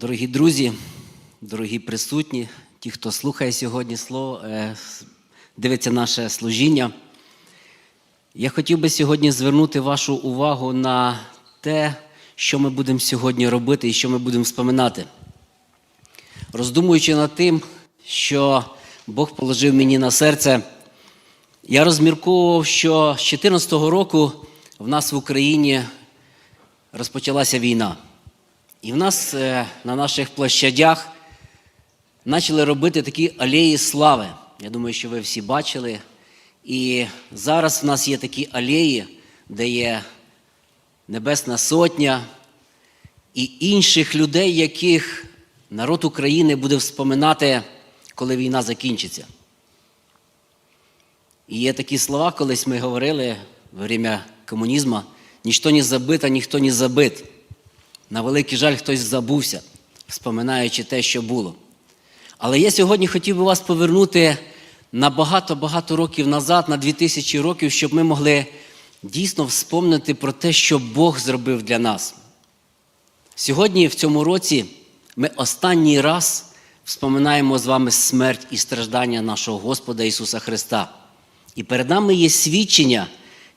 Дорогі друзі, дорогі присутні, ті, хто слухає сьогодні слово, е, дивиться наше служіння. Я хотів би сьогодні звернути вашу увагу на те, що ми будемо сьогодні робити і що ми будемо вспоминати. Роздумуючи над тим, що Бог положив мені на серце, я розмірковував, що з 2014 року в нас в Україні розпочалася війна. І в нас е, на наших площадях почали робити такі алеї слави. Я думаю, що ви всі бачили. І зараз в нас є такі алеї, де є Небесна Сотня і інших людей, яких народ України буде вспоминати, коли війна закінчиться. І є такі слова, колись ми говорили во время комунізму: ніщо не забито, ніхто не забит. На великий жаль, хтось забувся, вспоминаючи те, що було. Але я сьогодні хотів би вас повернути на багато-багато років назад, на 2000 років, щоб ми могли дійсно вспомнити про те, що Бог зробив для нас. Сьогодні, в цьому році, ми останній раз вспоминаємо з вами смерть і страждання нашого Господа Ісуса Христа. І перед нами є свідчення,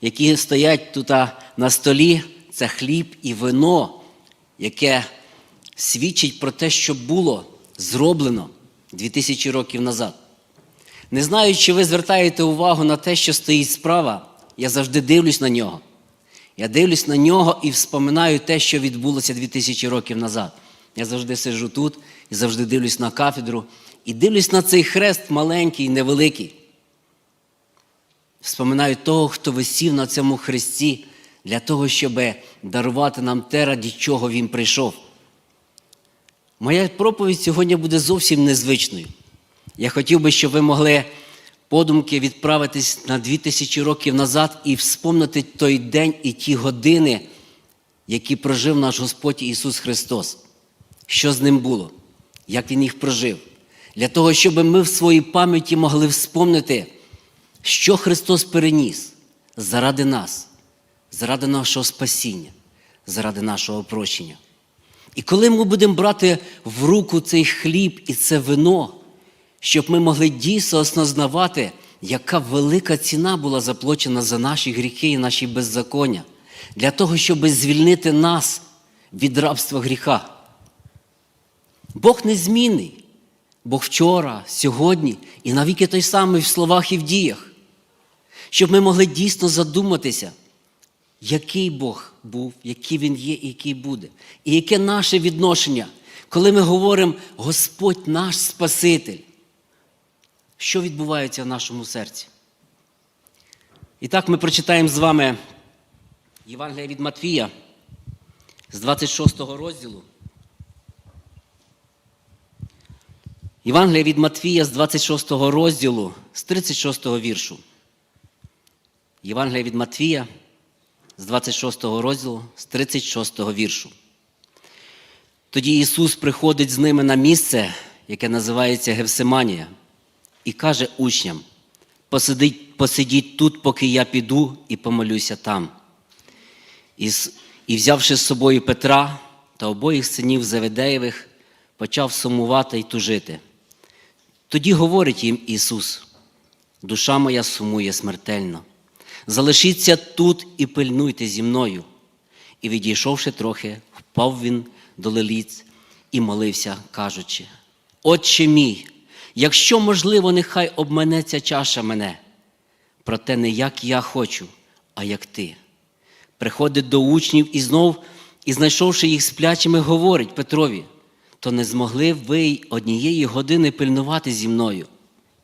які стоять тут на столі, це хліб і вино, яке свідчить про те, що було зроблено 2000 років назад. Не знаю, чи ви звертаєте увагу на те, що стоїть справа, я завжди дивлюсь на нього. Я дивлюсь на нього і вспоминаю те, що відбулося 2000 років назад. Я завжди сиджу тут і завжди дивлюсь на кафедру і дивлюсь на цей хрест маленький, невеликий. Вспоминаю того, хто висів на цьому хресті для того, щоб дарувати нам те, раді чого він прийшов. Моя проповідь сьогодні буде зовсім незвичною. Я хотів би, щоб ви могли подумки відправитись на 2000 років назад і вспомнити той день і ті години, які прожив наш Господь Ісус Христос. Що з ним було, як Він їх прожив. Для того, щоб ми в своїй пам'яті могли вспомнити, що Христос переніс заради нас, заради нашого спасіння, заради нашого прощення. І коли ми будемо брати в руку цей хліб і це вино, щоб ми могли дійсно осознавати, яка велика ціна була заплачена за наші гріхи і наші беззаконня, для того, щоб звільнити нас від рабства гріха. Бог незмінний. Бог вчора, сьогодні і навіки той самий в словах і в діях, щоб ми могли дійсно задуматися, який Бог був, який Він є і який буде. І яке наше відношення, коли ми говоримо Господь наш Спаситель, що відбувається в нашому серці? І так ми прочитаємо з вами Євангелія від Матвія з 26 розділу. Євангелія від Матвія з 26 розділу, з 36 віршу. Євангелія від Матвія з 26 розділу, з 36 віршу. Тоді Ісус приходить з ними на місце, яке називається Гевсиманія, і каже учням: посидіть, посидіть тут, поки я піду і помолюся там. І, і взявши з собою Петра та обоїх синів Заведеєвих, почав сумувати й тужити. Тоді говорить їм Ісус: душа моя сумує смертельно. Залишіться тут і пильнуйте зі мною. І, відійшовши трохи, впав він до лиліць і молився, кажучи: Отче мій, якщо можливо, нехай обменеться чаша мене, проте не як я хочу, а як ти. Приходить до учнів і знов, і знайшовши їх сплячими, говорить Петрові, то не змогли ви й однієї години пильнувати зі мною.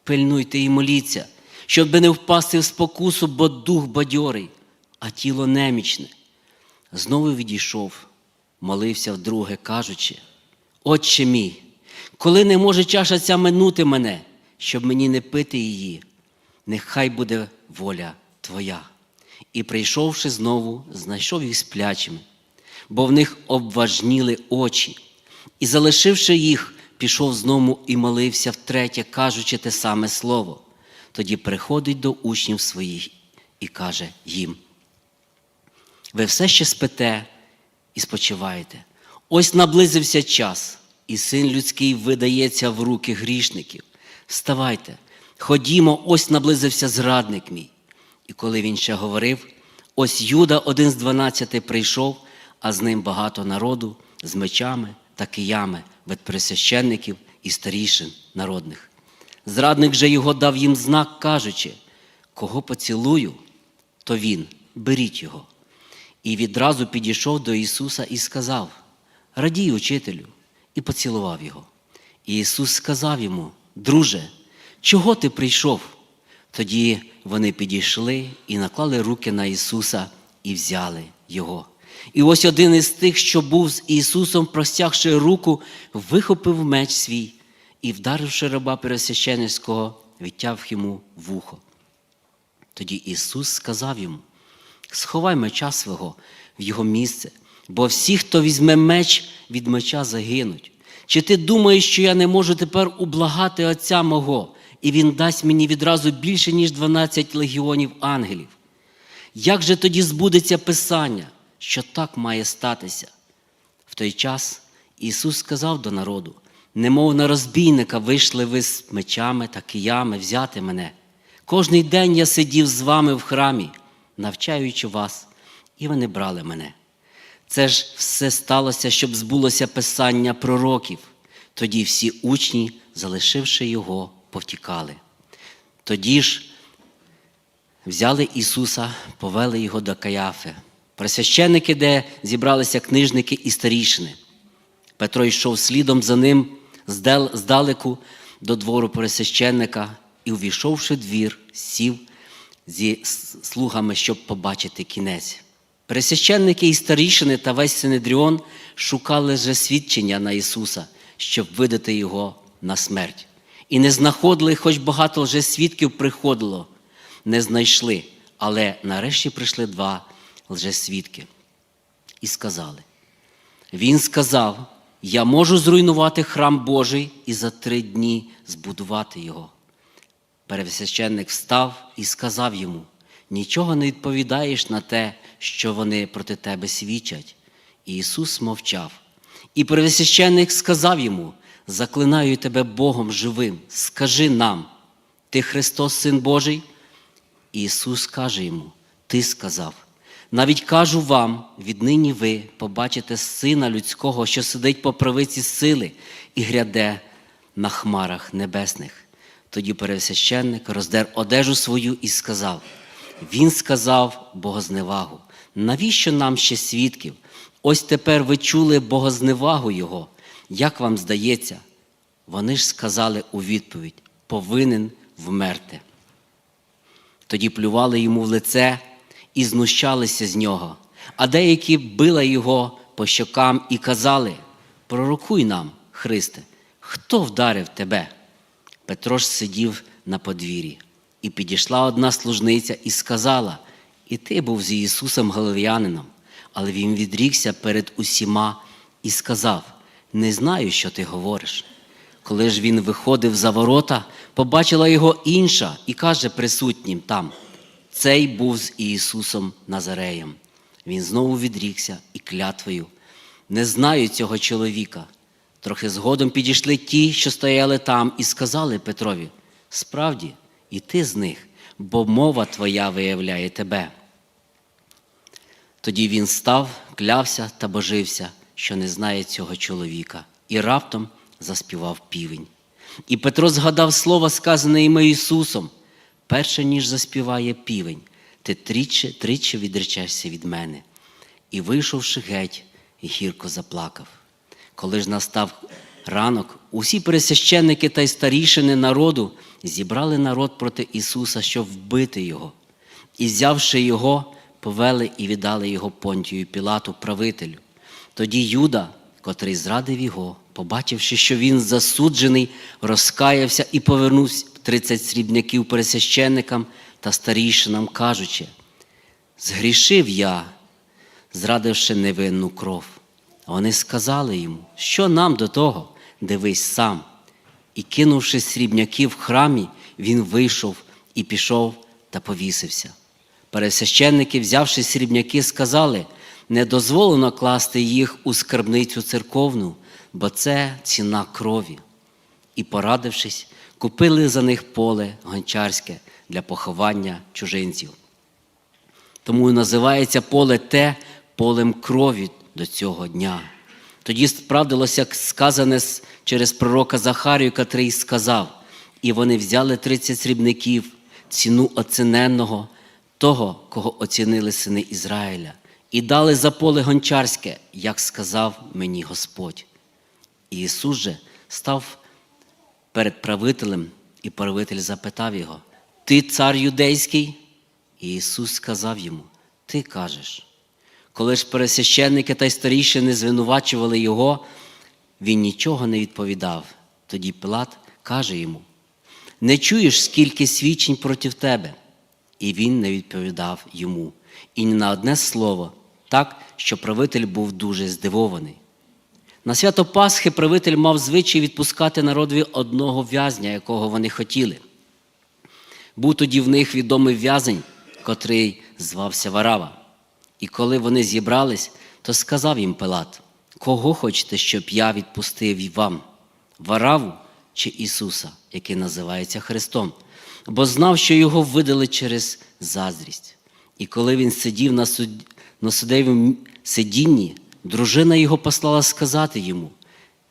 Пильнуйте і моліться, щоб не впасти в спокусу, бо дух бадьорий, а тіло немічне. Знову відійшов, молився вдруге, кажучи: Отче мій, коли не може чаша ця минути мене, щоб мені не пити її, нехай буде воля Твоя. І, прийшовши знову, знайшов їх сплячими, бо в них обважніли очі. І, залишивши їх, пішов знову і молився втретє, кажучи те саме слово. Тоді приходить до учнів своїх і каже їм: Ви все ще спите і спочиваєте. Ось наблизився час, і син людський видається в руки грішників. Вставайте, ходімо, ось наблизився зрадник мій. І коли він ще говорив, ось Юда, один з дванадцяти, прийшов, а з ним багато народу, з мечами та киями, від присвященників і старішин народних. Зрадник же його дав їм знак, кажучи, кого поцілую, то він, беріть його. І відразу підійшов до Ісуса і сказав: Радій, учителю, і поцілував його. І Ісус сказав йому: Друже, чого ти прийшов? Тоді вони підійшли і наклали руки на Ісуса і взяли Його. І ось один із тих, що був з Ісусом, простягши руку, вихопив меч свій і, вдаривши раба пересвященницького, відтяв йому вухо. Тоді Ісус сказав йому: Сховай меча свого в його місце, бо всі, хто візьме меч, від меча загинуть. Чи ти думаєш, що я не можу тепер ублагати Отця мого, і Він дасть мені відразу більше, ніж 12 легіонів ангелів? Як же тоді збудеться Писання, що так має статися? В той час Ісус сказав до народу: немов на розбійника вийшли ви з мечами та киями взяти мене. Кожний день я сидів з вами в храмі, навчаючи вас, і ви не брали мене. Це ж все сталося, щоб збулося писання пророків. Тоді всі учні, залишивши його, повтікали. Тоді ж взяли Ісуса, повели його до Каяфи, присвященники, де зібралися книжники і старішини. Петро йшов слідом за ним здалеку до двору пересвященника і, увійшовши двір, сів зі слугами, щоб побачити кінець. Пересвященники і старішини та весь Синедріон шукали же свідчення на Ісуса, щоб видати Його на смерть. І не знаходили, хоч багато вже свідків приходило, не знайшли, але нарешті прийшли два лжесвідки і сказали: Він сказав: Я можу зруйнувати храм Божий і за три дні збудувати його. Пересвященник встав і сказав йому: Нічого не відповідаєш на те, що вони проти тебе свідчать. І Ісус мовчав. І пересвященник сказав йому: Заклинаю тебе Богом живим, скажи нам, ти Христос, Син Божий? І Ісус каже йому: Ти сказав. Навіть кажу вам, віднині ви побачите Сина Людського, що сидить по правиці сили і гряде на хмарах небесних. Тоді пересвященник роздер одежу свою і сказав: Він сказав богозневагу. Навіщо нам ще свідків? Ось тепер ви чули богозневагу Його. Як вам здається? Вони ж сказали у відповідь: повинен вмерти. Тоді плювали йому в лице і знущалися з нього, а деякі били його по щокам і казали: Пророкуй нам, Христе, хто вдарив тебе? Петро ж сидів на подвір'ї, і підійшла одна служниця і сказала: І ти був з Ісусом Галилеянином. Але він відрікся перед усіма і сказав: Не знаю, що ти говориш. Коли ж він виходив за ворота, побачила його інша і каже присутнім там: Цей був з Ісусом Назареєм. Він знову відрікся і клятвою. Не знаю цього чоловіка. Трохи згодом підійшли ті, що стояли там, і сказали Петрові: Справді, і ти з них, бо мова твоя виявляє тебе. Тоді він став, клявся та божився, що не знає цього чоловіка, і раптом заспівав півень. І Петро згадав слово, сказане йому Ісусом: перше, ніж заспіває півень, ти тричі, тричі відречешся від мене. І, вийшовши геть, гірко заплакав. Коли ж настав ранок, усі пересвященники та й старішини народу зібрали народ проти Ісуса, щоб вбити Його. І, взявши його, повели і віддали його Понтію Пілату, правителю. Тоді Юда, котрий зрадив його, побачивши, що він засуджений, розкаявся і повернув 30 срібняків пересвященникам та старішинам, кажучи: Згрішив я, зрадивши невинну кров. Вони сказали йому, що нам до того, дивись сам. І, кинувши срібняків в храмі, він вийшов і пішов та повісився. Пересвященники, взявши срібняки, сказали: не дозволено класти їх у скарбницю церковну, бо це ціна крові. І, порадившись, купили за них поле гончарське для поховання чужинців. Тому і називається поле те полем крові до цього дня. Тоді справдилося сказане через пророка Захарію, котрий сказав: і вони взяли 30 срібників, ціну оціненного, того, кого оцінили сини Ізраїля, і дали за поле гончарське, як сказав мені Господь. Ісус же став перед правителем, і правитель запитав його: Ти цар юдейський? І Ісус сказав йому: Ти кажеш. Коли ж пересвященники та й старішини звинувачували його, він нічого не відповідав. Тоді Пилат каже йому: Не чуєш, скільки свідчень проти тебе? І він не відповідав йому, і ні на одне слово, так, що правитель був дуже здивований. На свято Пасхи правитель мав звичай відпускати народові одного в'язня, якого вони хотіли. Був тоді в них відомий в'язень, котрий звався Варава. І коли вони зібрались, то сказав їм Пилат: Кого хочете, щоб я відпустив вам? Вараву чи Ісуса, який називається Христом? Бо знав, що його видали через заздрість. І коли він сидів на, суд... на судовому сидінні, дружина його послала сказати йому: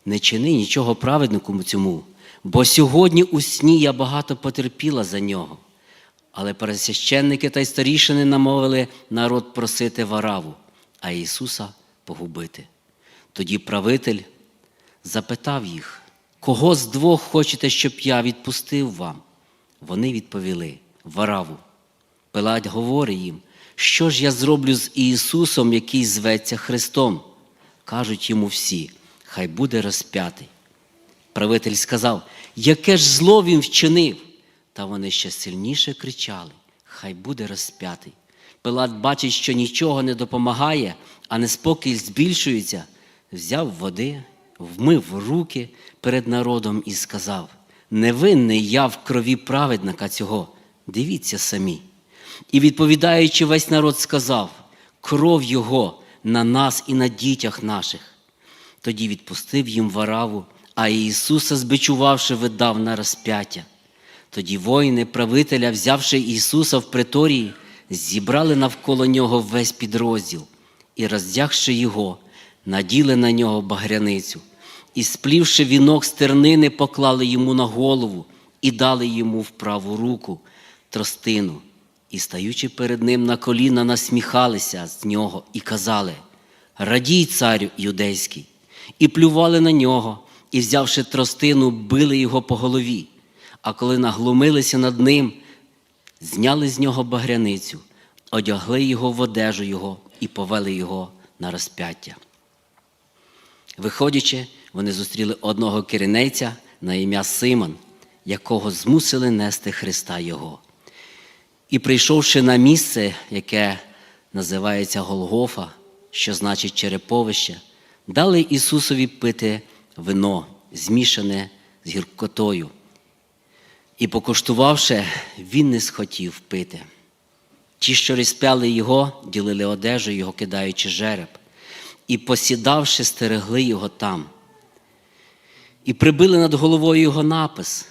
Не чини нічого праведнику цьому, бо сьогодні у сні я багато потерпіла за нього. Але пересвященники та й старішини намовили народ просити вараву, а Ісуса погубити. Тоді правитель запитав їх, кого з двох хочете, щоб я відпустив вам? Вони відповіли Вараву. Пилат говорить їм, що ж я зроблю з Ісусом, який зветься Христом? Кажуть йому всі, хай буде розп'ятий. Правитель сказав, яке ж зло він вчинив? Та вони ще сильніше кричали: Хай буде розп'ятий. Пилат бачить, що нічого не допомагає, а неспокій збільшується, взяв води, вмив руки перед народом і сказав: Невинний я в крові праведника цього, дивіться самі. І відповідаючи, весь народ сказав: кров Його на нас і на дітях наших. Тоді відпустив їм вараву, а Ісуса, збичувавши, видав на розп'яття. Тоді воїни правителя, взявши Ісуса в приторії, зібрали навколо нього весь підрозділ і, роздягши його, наділи на нього багряницю, і, сплівши вінок з тернини, поклали йому на голову і дали йому в праву руку тростину. І, стаючи перед ним на коліна, насміхалися з нього і казали: Радій, царю юдейський, і плювали на нього, і, взявши тростину, били його по голові. А коли наглумилися над ним, зняли з нього багряницю, одягли його в одежу його і повели його на розп'яття. Виходячи, вони зустріли одного керінейця на ім'я Симон, якого змусили нести Христа Його. І прийшовши на місце, яке називається Голгофа, що значить череповище, дали Ісусові пити вино, змішане з гіркотою. І, покуштувавши, він не схотів пити. Ті, що розпяли його, ділили одежу його, кидаючи жереб, і, посідавши, стерегли його там. І прибили над головою його напис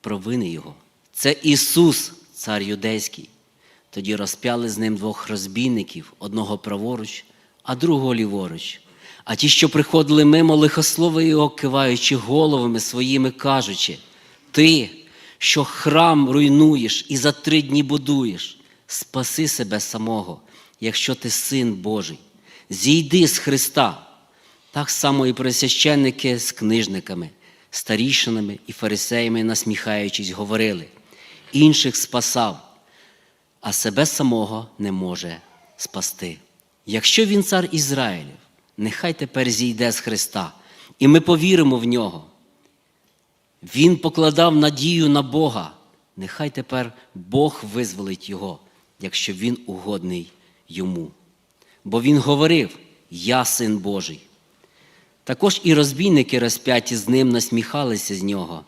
про вини його. Це Ісус, цар юдейський. Тоді розп'яли з ним двох розбійників, одного праворуч, а другого ліворуч. А ті, що приходили мимо лихослови його, киваючи головами своїми, кажучи: Ти, що храм руйнуєш і за три дні будуєш, спаси себе самого, якщо ти син Божий, зійди з Христа. Так само і присвященники з книжниками, старішинами і фарисеями, насміхаючись, говорили: інших спасав, а себе самого не може спасти. Якщо він цар Ізраїлів, нехай тепер зійде з Христа, і ми повіримо в нього. Він покладав надію на Бога. Нехай тепер Бог визволить його, якщо він угодний йому. Бо він говорив: Я син Божий. Також і розбійники розп'яті з ним насміхалися з нього.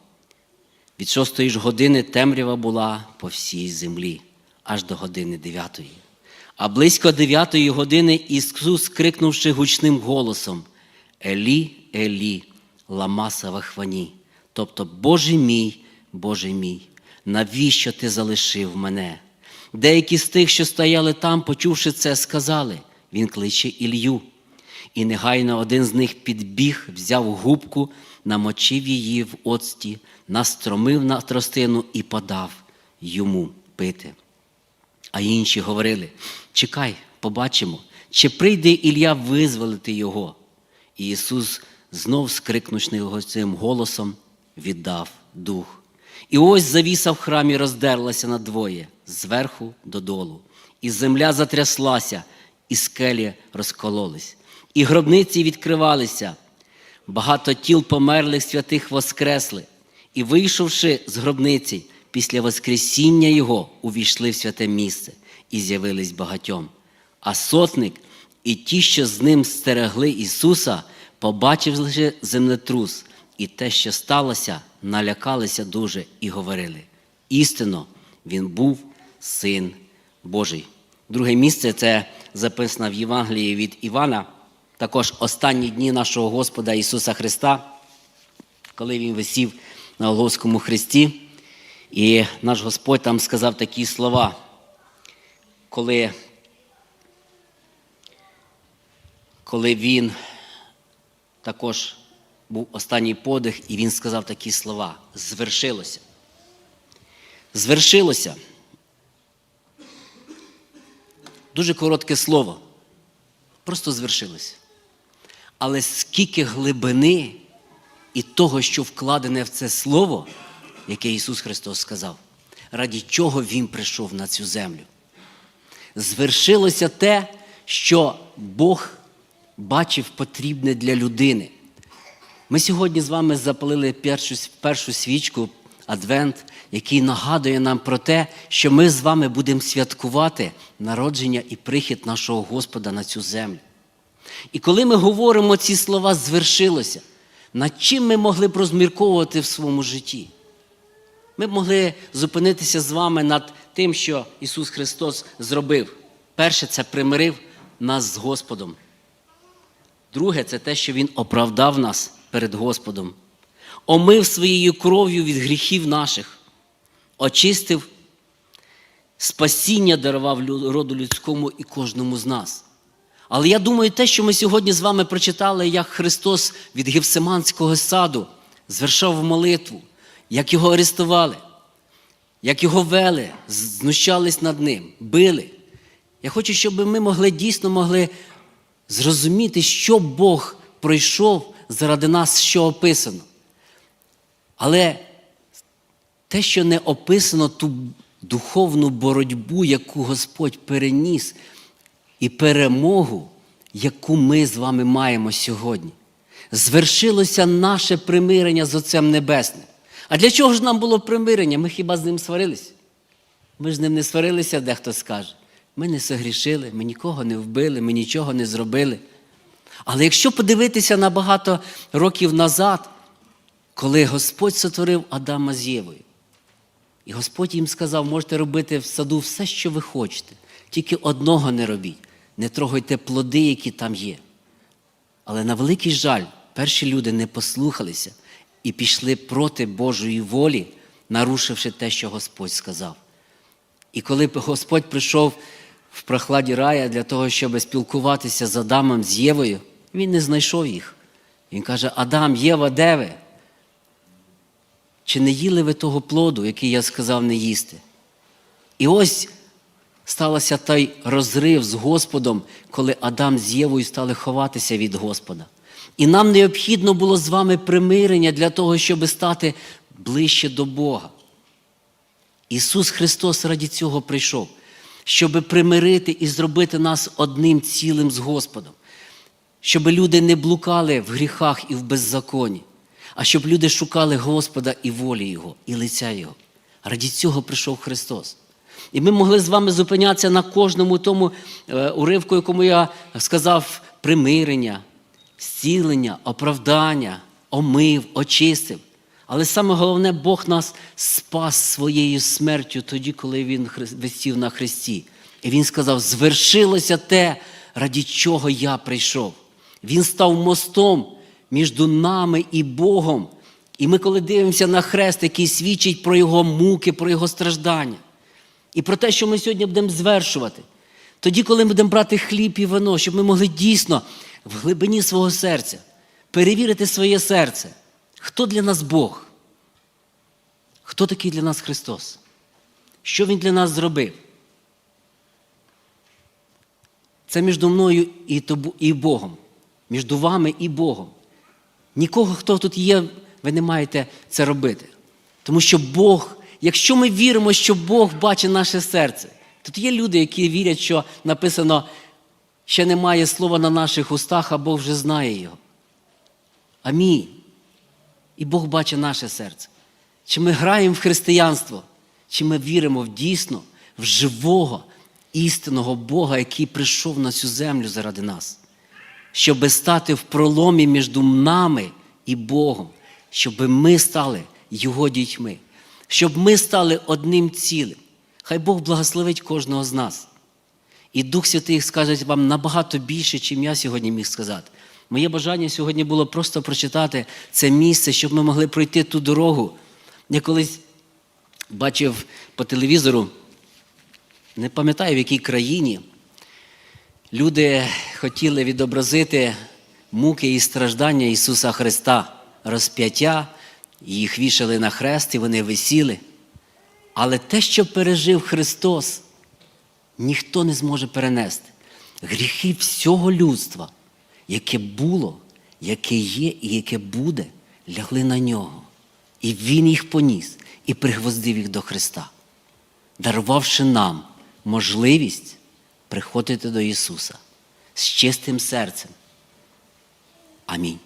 Від шостої ж години темрява була по всій землі, аж до години дев'ятої. А близько дев'ятої години Ісус, крикнувши гучним голосом: Елі, Елі, ламаса вахвані. Тобто, Боже мій, Боже мій, навіщо ти залишив мене? Деякі з тих, що стояли там, почувши це, сказали: Він кличе Ілью. І негайно один з них підбіг, взяв губку, намочив її в оцті, настромив на тростину і подав йому пити. А інші говорили: чекай, побачимо, чи прийде Ілля визволити його. І Ісус знов скрикнувши цим голосом, віддав дух. І ось завіса в храмі роздерлася надвоє, зверху додолу, і земля затряслася, і скелі розкололись, і гробниці відкривалися. Багато тіл померлих святих воскресли, і, вийшовши з гробниці, після Воскресіння Його увійшли в святе місце і з'явились багатьом. А сотник і ті, що з ним стерегли Ісуса, побачивши землетрус, і те, що сталося, налякалися дуже і говорили: істинно, Він був син Божий. Друге місце це записано в Євангелії від Івана, також останні дні нашого Господа Ісуса Христа, коли Він висів на Голгофському хресті. І наш Господь там сказав такі слова, коли, коли він також був останній подих, і він сказав такі слова: звершилося. Звершилося. Дуже коротке слово. Просто звершилося. Але скільки глибини і того, що вкладене в це слово, яке Ісус Христос сказав, раді чого Він прийшов на цю землю. Звершилося те, що Бог бачив потрібне для людини. Ми сьогодні з вами запалили першу, першу свічку, Адвент, який нагадує нам про те, що ми з вами будемо святкувати народження і прихід нашого Господа на цю землю. І коли ми говоримо ці слова звершилося, над чим ми могли б розмірковувати в своєму житті? Ми б могли зупинитися з вами над тим, що Ісус Христос зробив. Перше, це примирив нас з Господом. Друге, це те, що Він оправдав нас перед Господом, омив своєю кров'ю від гріхів наших, очистив, спасіння дарував роду людському і кожному з нас. Але я думаю, те, що ми сьогодні з вами прочитали, як Христос від Гевсиманського саду звершав молитву, як його арестували, як його вели, знущались над ним, били. Я хочу, щоб ми могли дійсно могли зрозуміти, що Бог пройшов заради нас, що описано. Але те, що не описано, ту духовну боротьбу, яку Господь переніс, і перемогу, яку ми з вами маємо сьогодні. Звершилося наше примирення з Отцем Небесним. А для чого ж нам було примирення? Ми хіба з ним сварилися? Ми ж з ним не сварилися, дехто скаже. Ми не согрішили, ми нікого не вбили, ми нічого не зробили. Але якщо подивитися на багато років назад, коли Господь сотворив Адама з Євою, і Господь їм сказав, можете робити в саду все, що ви хочете, тільки одного не робіть, не трогайте плоди, які там є. Але на великий жаль, перші люди не послухалися і пішли проти Божої волі, нарушивши те, що Господь сказав. І коли Господь прийшов в прохладі рая для того, щоб спілкуватися з Адамом, з Євою, він не знайшов їх. Він каже: Адам, Єва, де ви? Чи не їли ви того плоду, який я сказав не їсти? І ось стався той розрив з Господом, коли Адам з Євою стали ховатися від Господа. І нам необхідно було з вами примирення для того, щоб стати ближче до Бога. Ісус Христос раді цього прийшов, щоб примирити і зробити нас одним цілим з Господом, щоб люди не блукали в гріхах і в беззаконі, а щоб люди шукали Господа і волі Його, і лиця Його. Раді цього прийшов Христос. І ми могли з вами зупинятися на кожному тому е, уривку, якому я сказав, примирення, зцілення, оправдання, омив, очистив. Але саме головне, Бог нас спас своєю смертю тоді, коли Він висів на хресті. І Він сказав: звершилося те, раді чого я прийшов. Він став мостом між нами і Богом. І ми, коли дивимося на хрест, який свідчить про Його муки, про Його страждання, і про те, що ми сьогодні будемо звершувати, тоді, коли ми будемо брати хліб і вино, щоб ми могли дійсно в глибині свого серця перевірити своє серце, хто для нас Бог, хто такий для нас Христос, що Він для нас зробив. Це між мною і тобо- і Богом, між вами і Богом. Нікого, хто тут є, ви не маєте це робити. Тому що Бог, якщо ми віримо, що Бог бачить наше серце, тут є люди, які вірять, що написано, ще немає слова на наших устах, а Бог вже знає його. Амінь. І Бог бачить наше серце. Чи ми граємо в християнство, чи ми віримо в дійсно, в живого, істинного Бога, який прийшов на цю землю заради нас, щоб стати в проломі між нами і Богом, щоб ми стали Його дітьми, щоб ми стали одним цілим. Хай Бог благословить кожного з нас. І Дух Святий скаже вам набагато більше, чим я сьогодні міг сказати. Моє бажання сьогодні було просто прочитати це місце, щоб ми могли пройти ту дорогу. Я колись бачив по телевізору, не пам'ятаю в якій країні, люди хотіли відобразити муки і страждання Ісуса Христа, розп'яття, їх вішали на хрест і вони висіли. Але те, що пережив Христос, ніхто не зможе перенести. Гріхи всього людства, яке було, яке є і яке буде, лягли на нього. І Він їх поніс і пригвоздив їх до Христа, дарувавши нам можливість приходити до Ісуса з чистим серцем. Амінь.